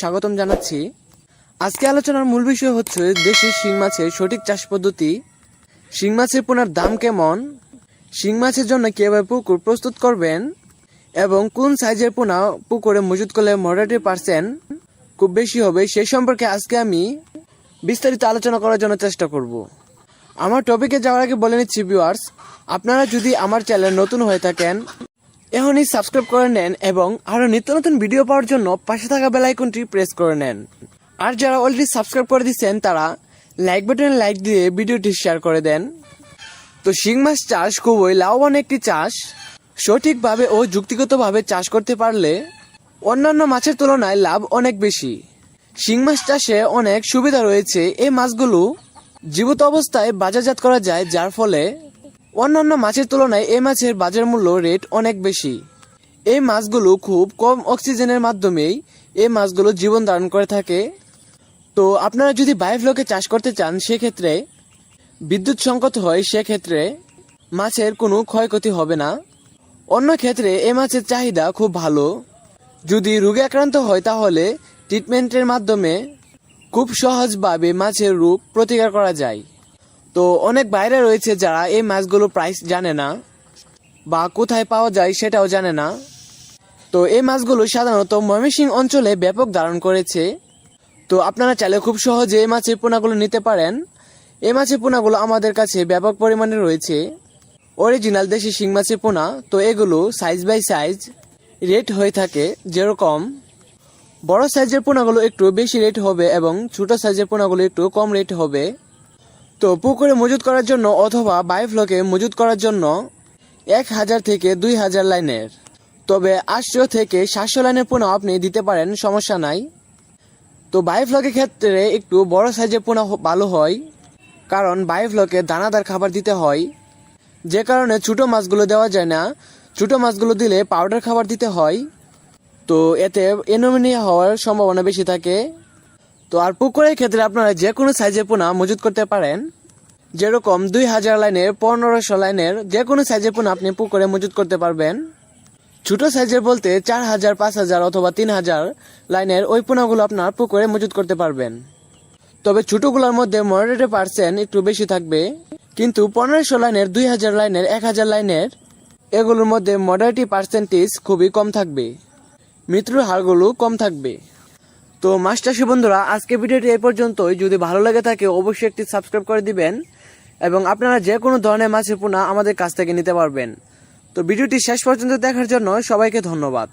স্বাগতম জানাচ্ছি। আজকে আলোচনার মূল বিষয় হচ্ছে দেশি শিং মাছের সঠিক চাষ পদ্ধতি। শিং মাছের পোনার দাম কেমন? শিং মাছের জন্য কীভাবে পুকুর প্রস্তুত করবেন? এবং কোন সাইজের পোনা পুকুরে মজুত করলে মডারেটি পার্সেন্ট খুব বেশি হবে সেই সম্পর্কে আজকে আমি বিস্তারিত আলোচনা করার জন্য চেষ্টা করব। আমার টপিকে যাওয়ার আগে বলে নিচ্ছি ভিউয়ার্স আপনারা যদি আমার চ্যানেল নতুন হয়ে থাকেন এখনই সাবস্ক্রাইব করে নেন এবং আরও নিত্য নতুন ভিডিও পাওয়ার জন্য পাশে থাকা বেল আইকনটি প্রেস করে নেন। আর যারা অলরেডি সাবস্ক্রাইব করে দিচ্ছেন তারা লাইক বাটনে লাইক দিয়ে ভিডিওটি শেয়ার করে দেন। তো শিং মাছ চাষ খুবই লাভবান একটি চাষ। সঠিকভাবে ও যুক্তিগতভাবে চাষ করতে পারলে অন্যান্য মাছের তুলনায় লাভ অনেক বেশি। শিং মাছ চাষে অনেক সুবিধা রয়েছে। এই মাছগুলো জীবিত অবস্থায় বাজারজাত করা যায়, যার ফলে অন্যান্য মাছের তুলনায় এই মাছের বাজার মূল্য রেট অনেক বেশি। এই মাছগুলো খুব কম অক্সিজেনের মাধ্যমেই এই মাছগুলো জীবন ধারণ করে থাকে। তো আপনারা যদি বায়োফ্লোকে চাষ করতে চান, সেক্ষেত্রে বিদ্যুৎ সংকট হয়, সেক্ষেত্রে মাছের কোনো ক্ষয়ক্ষতি হবে না। অন্য ক্ষেত্রে এ মাছের চাহিদা খুব ভালো। যদি রোগে আক্রান্ত হয়, তাহলে ট্রিটমেন্টের মাধ্যমে খুব সহজভাবে মাছের রোগ প্রতিকার করা যায়। তো অনেক বাইরে রয়েছে যারা এই মাছগুলো প্রাইস জানে না বা কোথায় পাওয়া যায় সেটাও জানে না। তো এই মাছগুলো সাধারণত ময়মনসিংহ অঞ্চলে ব্যাপক ধারণ করেছে। তো আপনারা চাইলে খুব সহজে এই মাছের পোনাগুলো নিতে পারেন। এই মাছের পোনাগুলো আমাদের কাছে ব্যাপক পরিমাণে রয়েছে। অরিজিনাল দেশি শিং মাছের পোনা, তো এগুলো সাইজ বাই সাইজ রেট হয়ে থাকে যেরকম। বড় সাইজের পোনাগুলো একটু বেশি রেট হবে এবং ছোট সাইজের পোনাগুলো একটু কম রেট হবে। তো পুকুরে মজুত করার জন্য অথবা বায়োফ্লকে মজুত করার জন্য এক হাজার থেকে দুই হাজার লাইনের। তবে আটশো থেকে সাতশো লাইনের পোনা আপনি দিতে পারেন, সমস্যা নাই। তো বায়োফ্লকের ক্ষেত্রে একটু বড় সাইজের পোনা ভালো হয়, কারণ বায়োফ্লকে দানাদার খাবার দিতে হয়। যে কারণে ছোটো মাছগুলো দেওয়া যায় না, ছোটো মাছগুলো দিলে পাউডার খাবার দিতে হয়। তো এতে এনোমিনিয়া হওয়ার সম্ভাবনা বেশি থাকে। তো আর পুকুরের ক্ষেত্রে আপনারা যে কোনো সাইজের পোনা মজুত করতে পারেন। যেরকম দুই হাজার লাইনের, পনেরোশো লাইনের যে কোনো সাইজের পোনা আপনি পুকুরে মজুত করতে পারবেন। ছোট সাইজের বলতে চার হাজার, পাঁচ হাজার অথবা তিন হাজার লাইনের ওই পোনাগুলো আপনার পুকুরে মজুত করতে পারবেন। তবে ছোটগুলোর মধ্যে মডারেটের পার্সেন্ট একটু বেশি থাকবে। কিন্তু পনেরোশো লাইনের, দুই হাজার লাইনের, এক হাজার লাইনের এগুলোর মধ্যে মডারেটি পার্সেন্টেজ খুবই কম থাকবে। মৃত্যুর হারগুলো কম থাকবে। তো মাস্টার বন্ধুরা, আজকে ভিডিওটি এ পর্যন্তই। যদি ভালো লাগে থাকে, অবশ্যই একটি সাবস্ক্রাইব করে দিবেন এবং আপনারা যে কোনো ধরনের মাছের পোনা আমাদের কাছ থেকে নিতে পারবেন। তো ভিডিওটি শেষ পর্যন্ত দেখার জন্য সবাইকে ধন্যবাদ।